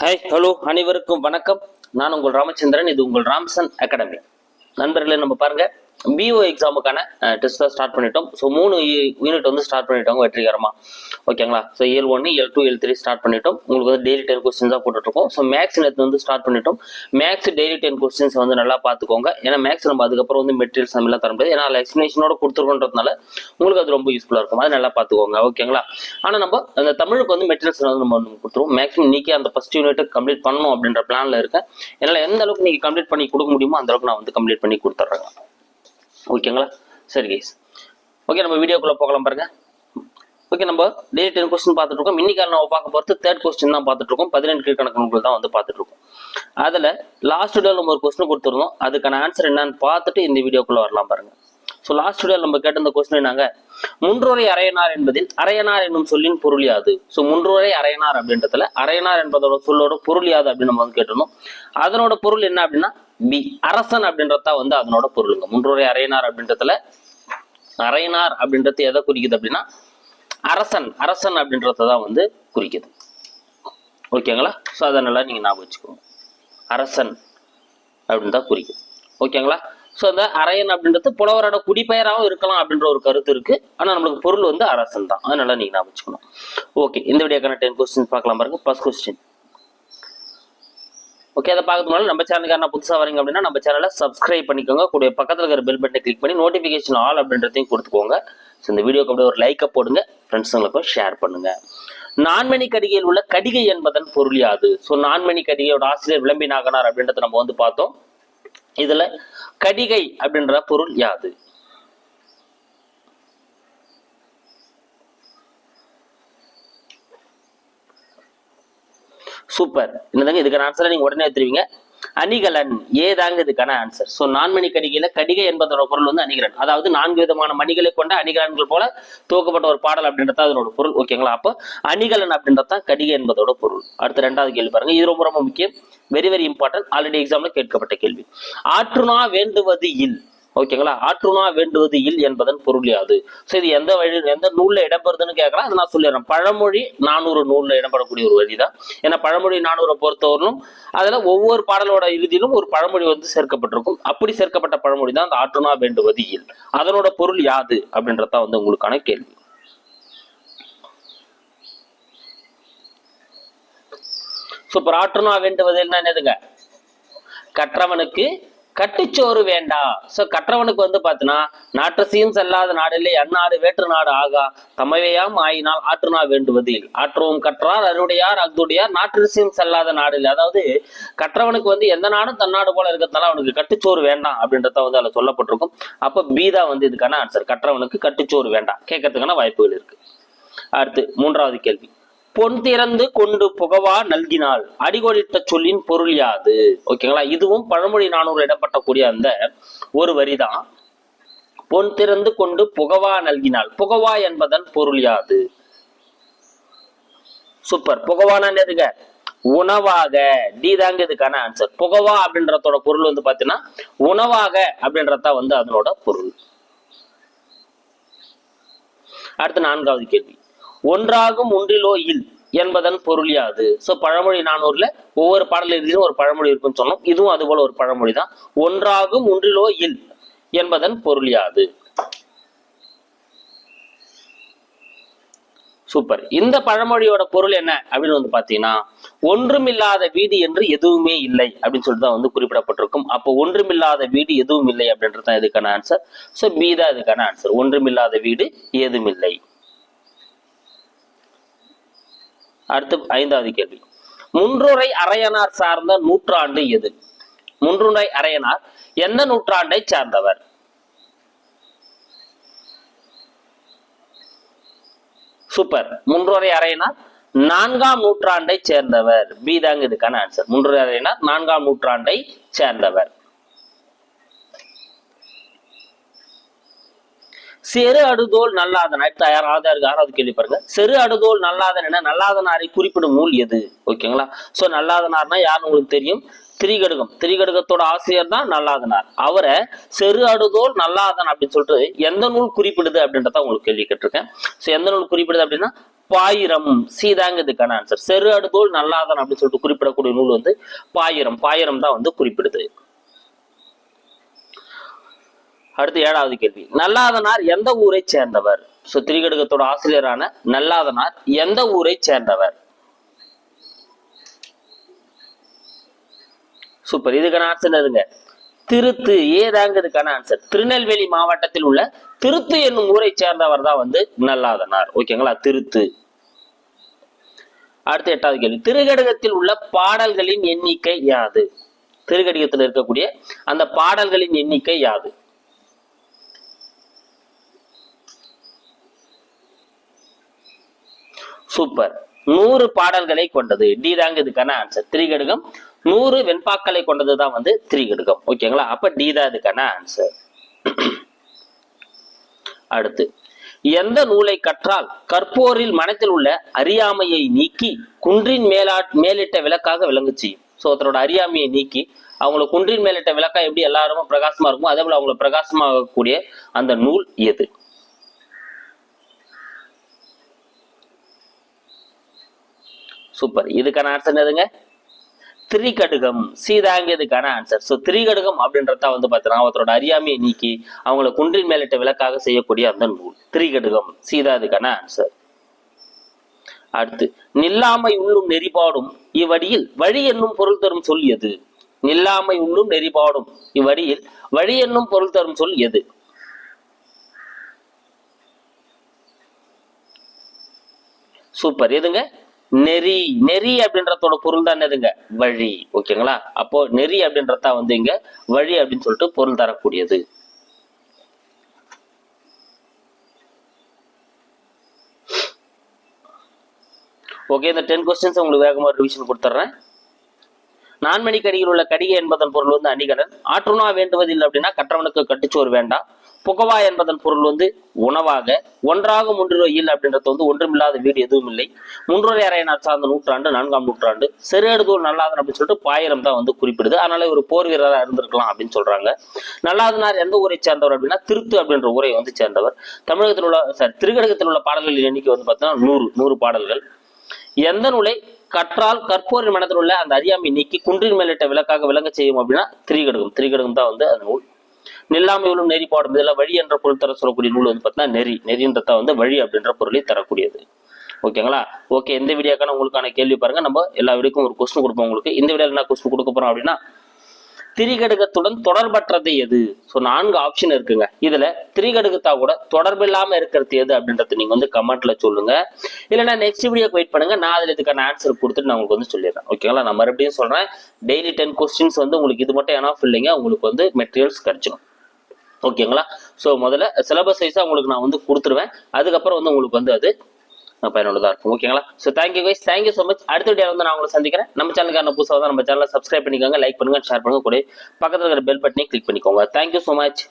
Hi hello அனைவருக்கும் வணக்கம். நான் உங்கள் ராமச்சந்திரன் இது உங்கள் ராம்சன் அகாடமி. நண்பர்களே நம்ம பாருங்க பிஓ எக்ஸாமுக்கான டெஸ்ட் தான் ஸ்டார்ட் பண்ணிட்டோம். ஸோ மூணு யூனிட் வந்து ஸ்டார்ட் பண்ணிட்டோம் வெற்றிகரமாக ஓகேங்களா ஸோ இயல் ஒன்று இயல் டூ இயல் த்ரீ ஸ்டார்ட் பண்ணிட்டோம். உங்களுக்கு வந்து டெய்லி டென் கொஸ்டின்ஸாக தான் போட்டுட்ருக்கோம். ஸோ மேக்ஸ் நேற்று வந்து ஸ்டார்ட் பண்ணிட்டோம். மேக்ஸ் டெய்லி டென் கொஸ்டின்ஸ் வந்து நல்லா பார்த்துக்கோங்க. ஏன்னா மேக்ஸ் நம்ம அதுக்கப்புறம் வந்து மெட்டீரியல்ஸ் நம்மளாம் தர முடியாது. ஏன்னா எக்ஸ்பிளேஷனோட கொடுத்துருக்கோன்றதுனால உங்களுக்கு அது ரொம்ப யூஸ்ஃபுல்லாக இருக்கும். அது நல்லா பார்த்துக்கோங்க. ஓகேங்களா ஆனால் நம்ம அந்த தமிழுக்கு வந்து மெட்டீரியல்ஸ் வந்து நம்ம வந்து கொடுத்துருவோம். மேக்ஸிமம் நீக்கே அந்த ஃபர்ஸ்ட் யூனிட்டை கம்ப்ளீட் பண்ணணும் அப்படின்ற பிளானில் இருக்கேன். என்னால் எந்த அளவுக்கு நீங்கள் கம்ப்ளீட் பண்ணி கொடுக்க முடியுமோ அந்த அளவுக்கு நான் வந்து கம்ப்ளீட் பண்ணி கொடுத்துட்றேன். ஓகேங்களா சரி கைஸ் ஓகே நம்ம வீடியோக்குள்ளே போகலாம் பாருங்க. ஓகே நம்ம டெய்லி டென் கொஸ்டின் பார்த்துட்டு இருக்கோம். இன்னைக்கு நம்ம பார்க்க போகிறது தேர்ட் கொஸ்டின் தான் பார்த்துட்டு இருக்கோம். பதினெண்டு கீழ்கணக்கு தான் வந்து பார்த்துட்டு இருக்கோம். அதில் லாஸ்ட் வீடியோவில் நம்ம ஒரு கொஸ்டின் கொடுத்துருந்தோம். அதுக்கான ஆன்சர் என்னன்னு பார்த்துட்டு இந்த வீடியோக்குள்ளே வரலாம் பாருங்க. ஸோ லாஸ்ட் வீடியோவில் நம்ம கேட்ட இந்த கொஸ்டின் என்னங்க? முன்றுரை அரையனார் என்பதில் அரையனார் என்னும் சொல்லின் பொருள் யாது? ஸோ முன்றுரை அரையனார் அப்படின்றதுல அரையனார் என்பதோட சொல்லோட பொருள் யாது அப்படின்னு நம்ம வந்து கேட்டிருந்தோம். அதனோட பொருள் என்ன அப்படின்னா பி அரசன் அப்படின்றதா வந்து அதனோட பொருளுங்க முன்றோரை அரையனார் அப்படின்றதுல அரையனார் அப்படின்றது எதை குறிக்குது அப்படின்னா அரசன் அரசன் அப்படின்றத தான் வந்து குறிக்குது. ஓகேங்களா ஸோ அதை நல்லா நீங்கள் ஞாபகம் வச்சுக்கோங்க. அரசன் அப்படின்னு தான் குறிக்குது ஓகேங்களா ஸோ அந்த அரையன் அப்படின்றது புலவரோட குடிப்பெயராகவும் இருக்கலாம் அப்படின்ற ஒரு கருத்து இருக்கு. ஆனால் நம்மளுக்கு பொருள் வந்து அரசன் தான். அதனால நீங்கள் ஞாபகம் வச்சுக்கணும். ஓகே இந்த வீடியோக்கான டென் கொஸ்டின் பார்க்கலாம் பாருங்க. ஃபர்ஸ்ட் கொஸ்டின் ஓகே அதை பார்க்கறது நம்ம சேனலுக்கு நான் புதுசாக வரீங்க அப்படின்னா நம்ம சேனலை சப்ஸ்கிரைப் பண்ணிக்கோங்க. கூட பக்கத்தில் இருக்கிற பெல் பட்டனை கிளிக் பண்ணி நோட்டிஃபிகேஷன் ஆல் அப்படின்றதையும் கொடுத்துக்கோங்க. ஸோ இந்த வீடியோக்கு அப்படியே ஒரு லைக்கை போடுங்க. ஃப்ரெண்ட்ஸுங்களுக்கும் ஷேர் பண்ணுங்க. நான்மணி கடிகையில் உள்ள கடிகை என்பதன் பொருள் யாது? ஸோ நான்மணி கடிகையோட ஆசிரியர் விளம்பி நாகனார் அப்படின்றத நம்ம வந்து பார்த்தோம். இதில் கடிகை அப்படின்ற பொருள் யாது? சூப்பர் என்னதாங்க? இதுக்கான ஆன்சரை நீங்க உடனே எடுத்துருவீங்க. அணிகலன். ஏதாங்க இதுக்கான ஆன்சர் சோ நான்மணி கடிகையில கடிகை என்பதோட பொருள் வந்து அணிகலன். அதாவது நான்கு விதமான மணிகளை கொண்ட அணிகலன்கள் போல துவக்கப்பட்ட ஒரு பாடல் அப்படின்றது அதனோட பொருள். ஓகேங்களா அப்போ அணிகலன் அப்படின்றது தான் கடிகை என்பதோட பொருள். அடுத்த ரெண்டாவது கேள்வி பாருங்க. இது ரொம்ப ரொம்ப முக்கியம். வெரி வெரி இம்பார்ட்டன்ட் ஆல்ரெடி எக்ஸாம்ல கேட்கப்பட்ட கேள்வி. ஆற்றுனா வேண்டுவது இல். ஓகேங்களா? ஆற்றுணா வேண்டுவது இல் என்பதன் பொருள் யாது. ஸோ இது எந்த வழி எந்த நூல்ல இடம்பெறுதுன்னு கேட்கலாம் அதை நான் சொல்லிடுறேன் பழமொழி நானூறு நூலில் இடம்பெறக்கூடிய ஒரு வழி தான் ஏன்னா பழமொழி நானூறை பொறுத்தவரையிலும் அதுல ஒவ்வொரு பாடலோட இறுதியிலும் ஒரு பழமொழி வந்து சேர்க்கப்பட்டிருக்கும். அப்படி சேர்க்கப்பட்ட பழமொழி தான் அந்த ஆற்றுணா வேண்டுவது இல். அதனோட பொருள் யாது அப்படின்றதான் வந்து உங்களுக்கான கேள்வி. சூப்பர் ஆற்றுனா வேண்டுவது என்னதுங்க? கற்றவனுக்கு கட்டுச்சோறு வேண்டாம் சோ கற்றவனுக்கு வந்து பாத்தீங்கன்னா நாற்றசியும் செல்லாத நாடில்லை அந்நாடு வேற்று நாடு ஆகா. தமவையாம் ஆயினால் ஆற்றுனா வேண்டுவது இல். ஆற்றுவோம் கற்றார் அருடையார் அக்துடையார் நாற்றசியும் செல்லாத நாடில்லை. அதாவது கற்றவனுக்கு வந்து எந்த நாடும் தன்னாடு போல இருக்கிறதுனால அவனுக்கு கட்டுச்சோறு வேண்டாம் அப்படின்றத வந்து அதுல சொல்லப்பட்டிருக்கும். அப்ப பீதா வந்து இதுக்கான ஆன்சர் கற்றவனுக்கு கட்டுச்சோறு வேண்டாம். கேட்கறதுக்கான வாய்ப்புகள் இருக்கு. அடுத்து மூன்றாவது கேள்வி. பொன் திறந்து கொண்டு புகவா நல்கினாள். அடிகோடிட்ட சொல்லின் பொருள் யாது? ஓகேங்களா இதுவும் பழமொழி நானூறு இடப்பட்டக்கூடிய அந்த ஒரு வரிதான். பொன் திறந்து கொண்டு புகவா நல்கினாள். புகவா என்பதன் பொருள் யாது? சூப்பர் புகவானா எதுங்க உணவாக. டி தாங்க இதுக்கான ஆன்சர் புகவா அப்படின்றதோட பொருள் வந்து பாத்தீங்கன்னா உணவாக அப்படின்றத வந்து அதனோட பொருள். அடுத்து நான்காவது கேள்வி. ஒன்றாகும் ஒன்றிலோ இல் என்பதன் பொருள் யாது. சோ பழமொழி நானூறுல ஒவ்வொரு பாடல் இறுதியிலும் ஒரு பழமொழி இருக்குன்னு சொன்னோம். இதுவும் அது போல ஒரு பழமொழி தான். ஒன்றாகும் ஒன்றிலோ இல் என்பதன் பொருள் யாது. சூப்பர் இந்த பழமொழியோட பொருள் என்ன அப்படின்னு வந்து பாத்தீங்கன்னா ஒன்றுமில்லாத வீடு என்று எதுவுமே இல்லை அப்படின்னு சொல்லிட்டு தான் வந்து குறிப்பிடப்பட்டிருக்கும். அப்போ ஒன்றுமில்லாத வீடு எதுவும் இல்லை அப்படின்றது தான் இதுக்கான ஆன்சர் ஸோ பி தான் இதுக்கான ஆன்சர் ஒன்றுமில்லாத வீடு ஏதுமில்லை அடுத்து ஐந்தாவது கேள்வி. முன்றுரை அரையனார் சார்ந்த நூற்றாண்டு எது? முன்றுரை அரையனார் எந்த நூற்றாண்டை சார்ந்தவர்? சூப்பர். முன்றுரை அரையனார் நான்காம் நூற்றாண்டை சேர்ந்தவர். பி தாங்க இதுக்கான ஆன்சர் முன்றுரை அரையனார் நான்காம் நூற்றாண்டை சேர்ந்தவர். செரு அடுதோல் நல்லாதனாய் தயாராக யாராவது இருக்கு கேள்வி பாருங்க. செரு அடுதோல் நல்லாதன் என நல்லாதனாரை குறிப்பிடும் நூல் எது? ஓகேங்களா? சோ நல்லாதனார்னா யாருன்னு உங்களுக்கு தெரியும்? திரிகடுகம். திரிகடுகத்தோட ஆசிரியர் தான் நல்லாதனார். அவரை செரு அடுதோல் நல்லாதன் அப்படின்னு சொல்லிட்டு எந்த நூல் குறிப்பிடுது அப்படின்றத உங்களுக்கு கேள்வி கேட்டிருக்கேன். ஸோ எந்த நூல் குறிப்பிடுது அப்படின்னா பாயிரம். சீதாங்க இதுக்கான ஆன்சர் செரு அடுதோல் நல்லாதன் அப்படின்னு சொல்லிட்டு குறிப்பிடக்கூடிய நூல் வந்து பாயிரம். பாயிரம் தான் வந்து குறிப்பிடுது. அடுத்து ஏழாவது கேள்வி. நல்லாதனார் எந்த ஊரை சேர்ந்தவர்? சோ திரிகடுகத்தோட ஆசிரியரான நல்லாதனார் எந்த ஊரை சேர்ந்தவர்? சூப்பர் இதுக்கான ஆன்சர் எதுங்க திருத்து ஏதாங்க இதுக்கான ஆன்சர் திருநெல்வேலி மாவட்டத்தில் உள்ள திருத்து என்னும் ஊரை சேர்ந்தவர் தான் வந்து நல்லாதனார். ஓகேங்களா திருத்து. அடுத்த எட்டாவது கேள்வி. திருகடுகத்தில் உள்ள பாடல்களின் எண்ணிக்கை யாது? திருகடிகத்தில் இருக்கக்கூடிய அந்த பாடல்களின் எண்ணிக்கை யாது? சூப்பர். நூறு பாடல்களை கொண்டது. டி தாங்க இதுக்கான ஆன்சர் திரிகடுகம். நூறு வெண்பாக்களை கொண்டதுதான் வந்து திரிகடுகம். ஓகேங்களா அப்ப டி தான் இதுக்கான ஆன்சர் அடுத்து. எந்த நூலை கற்றால் கற்போரில் மனத்தில் உள்ள அறியாமையை நீக்கி குன்றின் மேலா மேலிட்ட விளக்காக விளங்கு செய்யும் ஸோ ஒருத்தரோட அறியாமையை நீக்கி அவங்கள குன்றின் மேலிட்ட விளக்கா எப்படி எல்லாரும் பிரகாசமா இருக்குமோ அதே போல அவங்கள பிரகாசமாகக்கூடிய அந்த நூல் எது? சூப்பர் இதுக்கான ஆன்சர் எதுங்க திரிகடுகம். சீதாங்க இதுக்கான ஆன்சர் ஸோ திரிகடுகம் அப்படின்றத வந்து பார்த்தீங்கன்னா ஒருத்தரோட அறியாமையை நீக்கி அவங்கள குன்றின் மேலிட்ட விளக்காக செய்யக்கூடிய அந்த நூல். திரிகடுகம். சீதா இதுக்கான ஆன்சர் அடுத்து நில்லாமை உள்ளும் நெறிபாடும் இவ்வடியில் வழி என்னும் பொருள் தரும் சொல் எது? நில்லாமை உள்ளும் நெறிபாடும் இவ்வடியில் வழி என்னும் பொருள் தரும் சொல் எது? சூப்பர் எதுங்க? நெறி நெறி அப்படின்றதோட பொருள் தான் என்னதுங்க? வழி. ஓகேங்களா? அப்போ நெறி அப்படின்றதா வந்து இங்க வழி அப்படின்னு சொல்லிட்டு பொருள் தரக்கூடியது. ஓகே இந்த டென் கொஸ்டின்ஸ் உங்களுக்கு வேகமாக ரிவிஷன் கொடுத்துட்றேன் நான்மணி கடியில் உள்ள கடிகை என்பதன் பொருள் வந்து அணிகலன். ஆற்றுணா வேண்டுவதில்லை அப்படின்னா கற்றவனுக்கு கட்டுச்சோறு வேண்டாம். புகவா என்பதன் பொருள் வந்து உணவாக. ஒன்றாக முன்றுவையில் அப்படின்றது வந்து ஒன்றுமில்லாத வீடு எதுவும் இல்லை. முன்றொரு அறையினார் சார்ந்த நூற்றாண்டு நான்காம் நூற்றாண்டு. செருகெடுதூர் நல்லாதன் அப்படின்னு சொல்லிட்டு பாயிரம் தான் வந்து குறிப்பிடுது. அதனால ஒரு போர் வீரராக இருந்திருக்கலாம் அப்படின்னு சொல்றாங்க. நல்லாதனார் எந்த ஊரை சேர்ந்தவர் அப்படின்னா திருத்து அப்படின்ற ஊரை வந்து சேர்ந்தவர். தமிழகத்தில் உள்ள சாரி திருக்கடகத்தில் உள்ள பாடல்களின் எண்ணிக்கை வந்து பார்த்தீங்கன்னா நூறு நூறு பாடல்கள். எந்த நூலை கற்றால் கற்போரின் மனத்தில் உள்ள அந்த அறியாமை நீக்கி குன்றின் மேலிட்ட விளக்காக விளங்க செய்யும் அப்படின்னா திரிகடுகம். திரிகடுகம் தான் வந்து அந்த நூல். நில்லாமையிலும் நெறி பாடும். இதெல்லாம் வழி என்ற பொருள் தர சொல்லக்கூடிய நூல் வந்து பார்த்தீங்கன்னா நெறி. நெறின்றத வந்து வழி அப்படின்ற பொருளை தரக்கூடியது. ஓகேங்களா? ஓகே இந்த வீடியோக்கான உங்களுக்கான கேள்வி பாருங்க. நம்ம எல்லா வீடியோக்கும் ஒரு கொஸ்டின் கொடுப்போம் உங்களுக்கு. இந்த வீடியோவில் என்ன கொஸ்டின் கொடுக்க போறோம் அப்படின்னா திரிகடுகத்துடன் தொடர்பற்றது எது? ஸோ நான்கு ஆப்ஷன் இருக்குங்க. இதுல திரிகடுகத்தா கூட தொடர்பில்லாம இருக்கிறது எது அப்படின்றது நீங்க வந்து கமெண்ட்ல சொல்லுங்க. இல்லைன்னா நெக்ஸ்ட் வீடியோக்கு வெயிட் பண்ணுங்க. நான் அதில் இதுக்கான ஆன்சர் கொடுத்துட்டு நான் உங்களுக்கு வந்து சொல்லிடுறேன். ஓகேங்களா நான் மறுபடியும் சொல்றேன். டெய்லி டென் கொஸ்டின்ஸ் வந்து உங்களுக்கு இது மட்டும் எனாஃப் இல்லைங்க. உங்களுக்கு வந்து மெட்டீரியல்ஸ் கிடைச்சிடும் ஓகேங்களா ஸோ முதல்ல சிலபஸ் வைஸாக உங்களுக்கு நான் வந்து கொடுத்துருவேன். அதுக்கப்புறம் வந்து உங்களுக்கு வந்து அது பயனுள்ளதாக இருக்கும். ஓகேங்களா so thank you guys thank you so much அடுத்த வீடியோ வந்து நான் உங்களை சந்திக்கிறேன். நம்ம சேனலுக்கான புதுசாக தான் நம்ம சேனலை சப்ஸ்கிரைப் பண்ணிக்கோங்க லைக் பண்ணுங்க ஷேர் பண்ணுங்க. கூட பக்கத்தில் இருக்கிற பெல் பட்டனையும் கிளிக் பண்ணிக்கோங்க. Thank you so much